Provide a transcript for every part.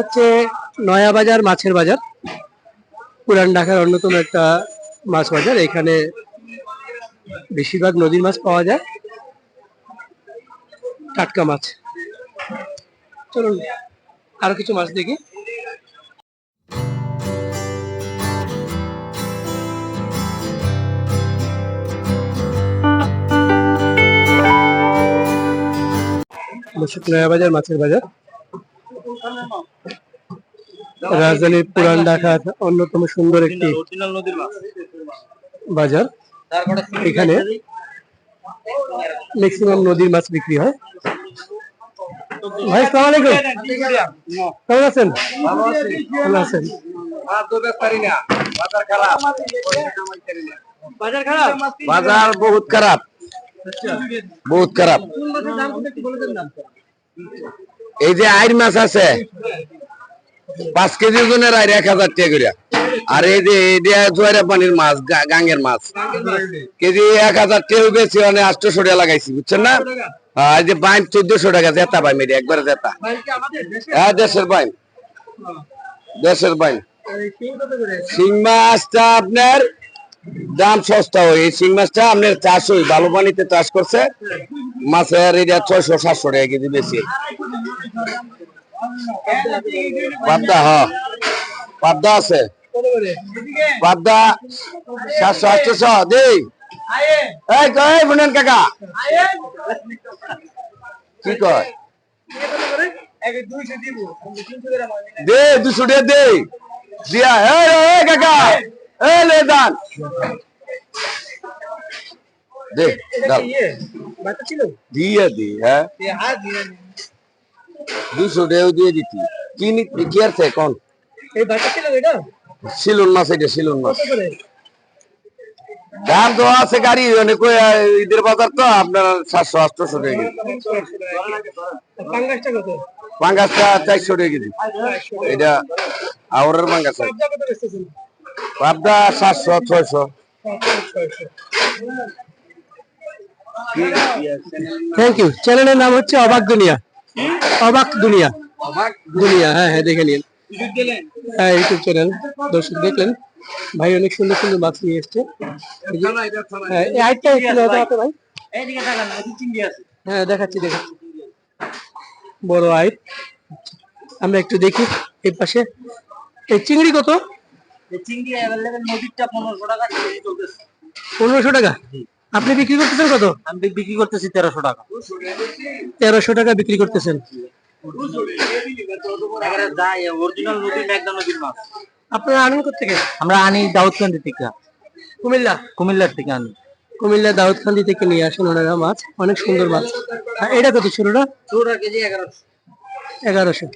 হচ্ছে নয়া বাজার, মাছের বাজার। পুরান ঢাকার অন্যতম একটা মাছ বাজার। এখানে বেশিরভাগ নদীর মাছ পাওয়া যায়। টাটকা মাছ। চলুন আরও কিছু মাছ দেখি। নয়া বাজার, মাছের বাজার। রাজধানীর পুরান ঢাকার অন্যতম সুন্দর একটি বাজার। এখানে ম্যাক্সিমাম নদীর মাছ বিক্রি হয়। ভাই সালাম আলাইকুম। কেমন আছেন? ভালো আছেন। বাজার খারাপ? বাজার বহুত খারাপ। বহুত খারাপ। এই যে আইর মাছ আছে পাঁচ কেজি ওজনের আইর এক হাজার টাকা আর এই যে এটা পানির মাছ গাঙ্গের মাছ কেজি এক হাজার টাকা বেশি মানে আটশোশো টাকা লাগাইছি বুঝছেন না? হ্যাঁ, এই যে বাইন চোদ্দশো টাকা জেতা পাই মেরে একবারে জেতা। হ্যাঁ দেশের বাইন। দেশের বাইন। শিং মাছটা আপনার দাম সস্তা হয় এই শিং মাছটা, আপনার চাষ হয় ভালো পানিতে চাষ করছে। মাছের এটা ছয়শো, সাতশো টাকা কেজি বেশি। পাবদা, হ। পাবদা আছে। পাবদা সাতশো, আটশো দেই। এই কয় বুনেন কাকা। কি কয়? দে দুশো টাকা দে এই এই, কাকা। এই লে দান দে দাও দিয়ে দি দিয়ে দিতি কি কি এটা শিলন মাছ এটা শিলন মাছ দাম তো আছে গাড়ি অনেক ঈদের বাজার তো আপনার সাতশো আটশোশো টাকা পাঙ্গাসটা চারশো টাকা কেজি এটা আওরের পাঙ্গাস। পাবদা সাতশো ছয়শো। থ্যাংক ইউ চ্যানেলের নাম হচ্ছে অবাক দুনিয়া। অবাক দুনিয়া। দুনিয়া হ্যাঁ হ্যাঁ দেখে নিন। হ্যাঁ ইউটিউব চ্যানেল দর্শক দেখলেন। ভাই অনেক সুন্দর সুন্দর মাছ নিয়ে এসছে। এই হ্যাঁ, আইটটা হ্যাঁ দেখাচ্ছি দেখাচ্ছি। বড় আইট। আমরা একটু দেখি এই পাশে। এই চিংড়ি কত? চিংড়ি অ্যাভেলেবেল নদীরটা পনেরোশো টাকা কেজি চলতেছে। পনেরোশো টাকা? আপনি বিক্রি করতেছেন কত? আমি বিক্রি করতেছি তেরোশো টাকা। তেরোশো টাকা বিক্রি করতেছেন। অরিজিনাল নদীর মেঘনা নদীর মাছ। আপনারা আনেন থেকে আমরা আনি দাউদকান্দি থেকে। কুমিল্লা? কুমিল্লার থেকে আনি। কুমিল্লা দাউদকান্দি থেকে নিয়ে আসেন ওনারা মাছ। অনেক সুন্দর মাছ। এটা কত ছোটটা চৌড়া কেজি এগারোশো। এগারোশো।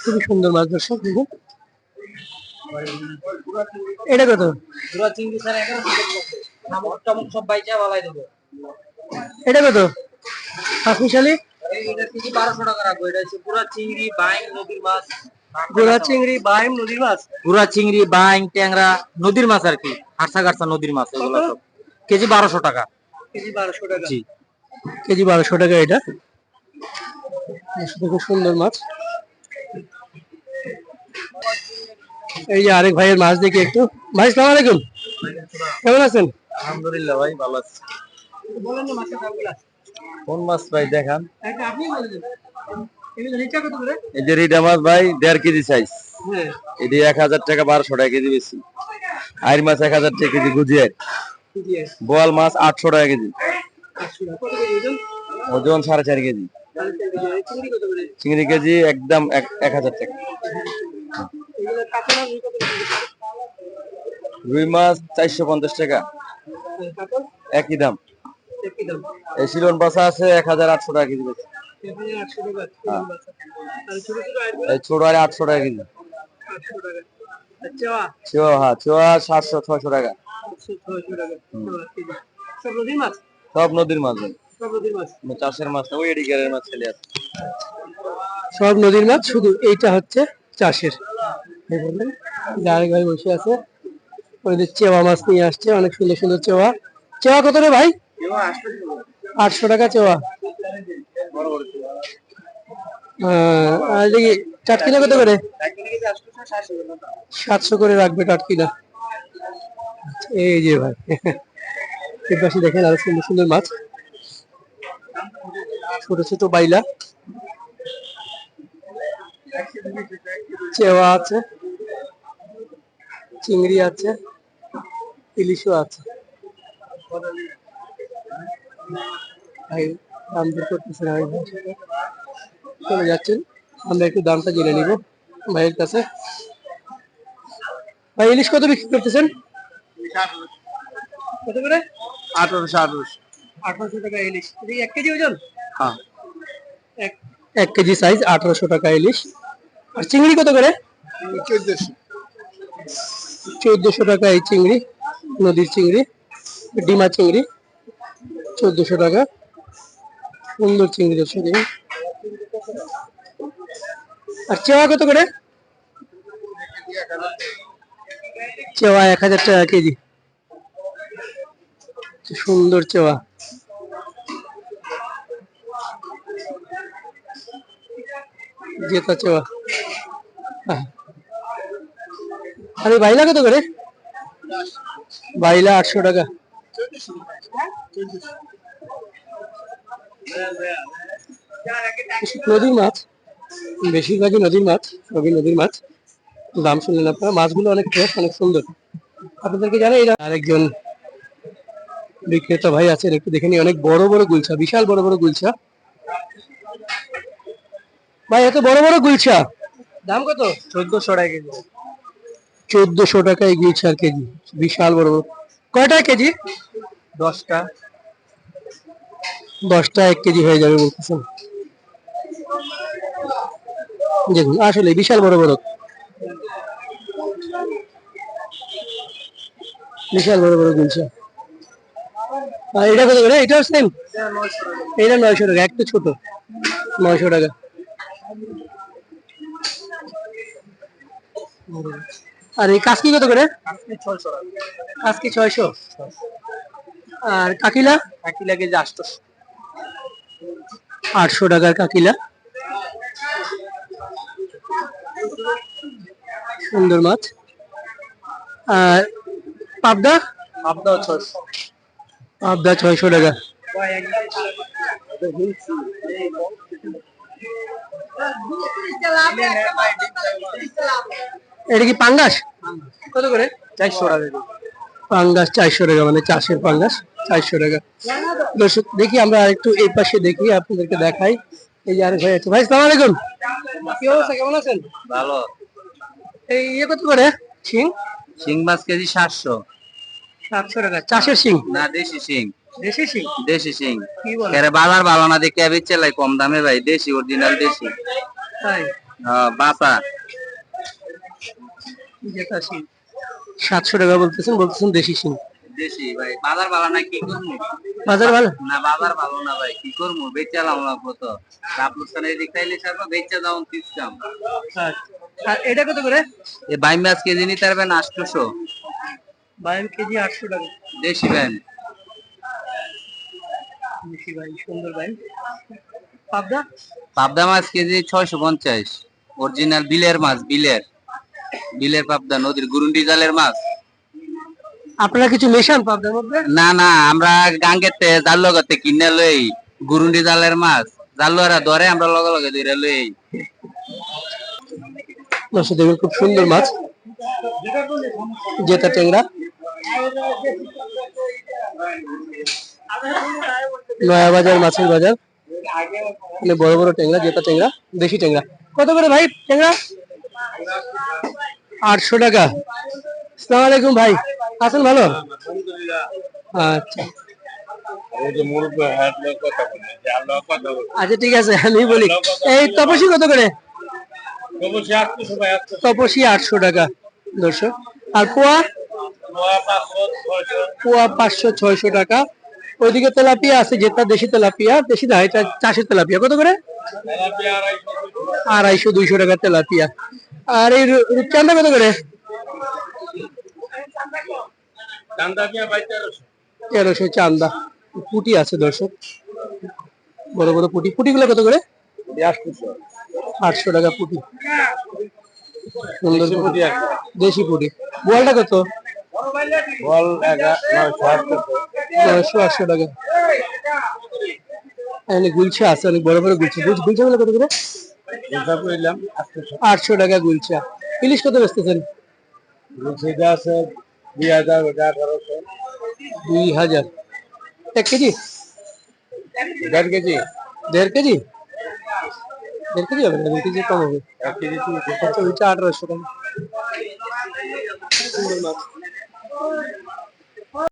খুবই সুন্দর মাছ দর্শক দেখুন। এটা কত? চিংড়ি স্যার সব বাইচা বালাই দেবো। এটা কত? এটা কেজি বারোশো টাকা রাখব। এটা হচ্ছে পুরা চিংড়ি নদীর মাছ। গোড়া চিংড়ি বাইম নদীর মাছ? চিংড়ি ট্যাংরা নদীর মাছ আর কি। হারসা গারসা নদীর মাছ এগুলো সব। কেজি বারোশো টাকা। কেজি বারোশো টাকা। জি। কেজি বারোশো টাকা এটা। খুব সুন্দর মাছ। এই যে আরেক ভাইয়ের মাছ দেখি একটু। ভাই সালাম আলাইকুম। কেমন আছেন? আলহামদুলিল্লাহ ভাই ভালো আছে। কোন মাছ ভাই দেখান। এই যে রিডা মাছ ভাই দেড় কেজি সাইজ হ্যাঁ। এটি এক হাজার টাকা বারোশো টাকা কেজি বেশি। আইর মাছ এক হাজার টাকা কেজি গুজিয়ে কেজি বোয়াল মাছ আটশো টাকা কেজি। ওজন সাড়ে চার কেজি। চিংড়ি কেজি একদম এক হাজার টাকা। রুই মাছ চারশো পঞ্চাশ টাকা। একই দাম। এই শিলন বাসা আছে এক হাজার আটশো টাকা কেজি ছোট এই ছোট আর আটশো টাকা কেজি। চোয়া হ্যাঁ চোয়া সাতশো ছয়শো টাকা। সব নদীর মাছ? সব নদীর মাছ। ভাই সব নদীর মাছ? চাষের মাছ না ওই এডিকারের মাছ খেলে আছে। সব নদীর মাছ শুধু এইটা হচ্ছে চাষের। বললেন ভাই বসে আছে ওদের চেওয়া মাছ নিয়ে আসছে অনেক সুন্দর সুন্দর চেওয়া। চেওয়া কত রে ভাই? আটশো টাকা চেওয়া। আহ, আর দেখি টাটকিনা কত করে? সাতশো করে রাখবে টাটকিনা এই যে ভাই পাশে দেখেন আরও সুন্দর সুন্দর মাছ। ছোট ছোট বাইলা। চেওয়া আছে। চিংড়ি আছে। ইলিশও আছে। ভাই দাম দর করতেছে ভাই। চলে যাচ্ছেন আমরা একটু দামটা জেনে নিব ভাইয়ের কাছে। ভাই ইলিশ কত বিক্রি করতেছেন? কত করে? আঠারোশো আঠারোশো। আঠারোশো টাকা ইলিশ। এক কেজি ওজন? হ্যাঁ। এক কেজি সাইজ আঠারোশো টাকা ইলিশ। আর চিংড়ি কত করে? চোদ্দশো। চোদ্দশো টাকা এই চিংড়ি নদীর চিংড়ি ডিমা চিংড়ি চোদ্দশো টাকা। সুন্দর চিংড়ি। দর্শক আর চেওয়া কত করে? চেওয়া এক হাজার টাকা কেজি। সুন্দর চেওয়া। চেওয়া হ্যাঁ। আরে বাইলা কত করে? বাইলা আটশো টাকা। নদীর মাছ, বেশিরভাগই নদীর মাছ, সবই নদীর মাছ। দাম শুনলেন আপনারা, মাছগুলো অনেক ফ্রেশ অনেক সুন্দর। আপনাদেরকে জানে এরা আরেকজন বিক্রেতা ভাই আছেন, একটু দেখে নিই, অনেক বড় বড় গুলছা, বিশাল বড় বড় গুলছা। ভাই এত বড় বড় গুলছা দাম কত? চোদ্দশো টাকা কেজি। চোদ্দশো টাকায় গুলছার কেজি। বিশাল বড় বড়। কয়টা কেজি? দশটা। দশটা এক কেজি হয়ে যাবে বলতেছেন দেখুন আসলে বিশাল বড় বড়। বিশাল বড় বড় গুলছা আর এটা কত করে? এটাও সেম? এটা নয়শো টাকা। একটা ছোট। নয়শো টাকা। আর এই কাসকি কত করে? কাসকি ছয়শো আর কাকিলা? কাকিলা কেজি আটশো। আটশো টাকার কাকিলা। সুন্দর মাছ। আর পাবদা? পাবদা ছয়শো। পাবদা ছয়শো টাকা। এটা কি পাঙ্গাস? কত করে? চারশো টাকা। পাঙ্গাস চারশো টাকা মানে চাষের পাঙ্গাস চারশো টাকা। দর্শক দেখি আমরা আরেকটু এই পাশে দেখি আপনাদেরকে দেখাই। এই যে আরেক ভাই আছে। ভাই সালাম আলাইকুম। কি অবস্থা? কেমন আছেন? ভালো। এই ইয়ে কত করে? শিং? শিং মাছ কেজি সাতশো। সাতশো টাকা। চাষের শিং? না দেশি শিং। দেশি শিং? দেশি শিং। এরে বাজার ভালো না দেখে বেচে লাই কম দামে ভাই দেশি অরিজিনাল দেশি। তাই? যেটা শিং। সাতশো টাকা বলতেছেন বলতেছেন দেশি শিং। দেশি ভাই বাজার ভালো না কি করব? বাজার ভালো? না বাজার ভালো না ভাই কি করব? বেচে লাম লাগবো তো। রাপলুসান এদিক তাইলে সারবো বেচে দাও তিরিশটাম আর এটা কত করে? এ বাই মাছ কেজি নিতে পারবেন আটশোশো। বাইশ কেজি আটশো টাকা। দেশি ব্যান দেশি ভাই সুন্দর ভাই। পাবদা? পাবদা মাছ কেজি ছয়শো পঞ্চাশ। অরিজিনাল বিলের মাছ বিলের। বিলের পাবদা নদীর গুরুন্ডি জালের মাছ। আপনারা কিছু মেশান পাবদার মধ্যে? না না আমরা গাঙ্গেতে জাল লগতে কিনে লই গুরুন্ডি জালের মাছ। জালুয়ারা ধরে আমরা লগে লগে ধরে লই। দেখবেন খুব সুন্দর মাছ। জেতা ট্যাংরা। নয়া বাজার মাছের বাজার। মানে বড় বড় ট্যাংরা, জেতা ট্যাংরা, দেশি ট্যাংরা। কত করে ভাই ট্যাংরা? আটশো টাকা। আসসালামু আলাইকুম ভাই। আছেন ভালো? আচ্ছা। আচ্ছা ঠিক আছে, আমি বলি। এই তপসি কত করে? তপসি আটশো টাকা, দর্শক। আর পোয়া? পোয়া পাঁচশো, ছয়শো টাকা। ওইদিকে তেলাপিয়া আছে, যেটা দেশি তেলাপিয়া, দেশি না, এটা চাষের তেলাপিয়া। কত করে? আড়াইশো, দুইশো টাকা তেলাপিয়া। আর এই রূ- রূপচাঁদা কত করে? তেরোশো চান্দা পুটি আছে, দর্শক। বড় বড় পুটি। পুটিগুলো কত করে? আটশো টাকা পুটি। সুন্দর পুটি। দেশি পুটি। বোয়ালটা কত? নয়শো আটশো টাকা। এখানে গুলছা আছে অনেক বড় বড় গুলছা। গুলছা গুলছাগুলো কত করে? আটশো টাকা গুলছা। ইলিশ কত বেচতেছেন? দুই হাজার। এক কেজি? দেড় কেজি। দেড় কেজি? দেড় কেজি হবে না দুই কেজি কম হবে। ওইটা আঠারোশো টাকা।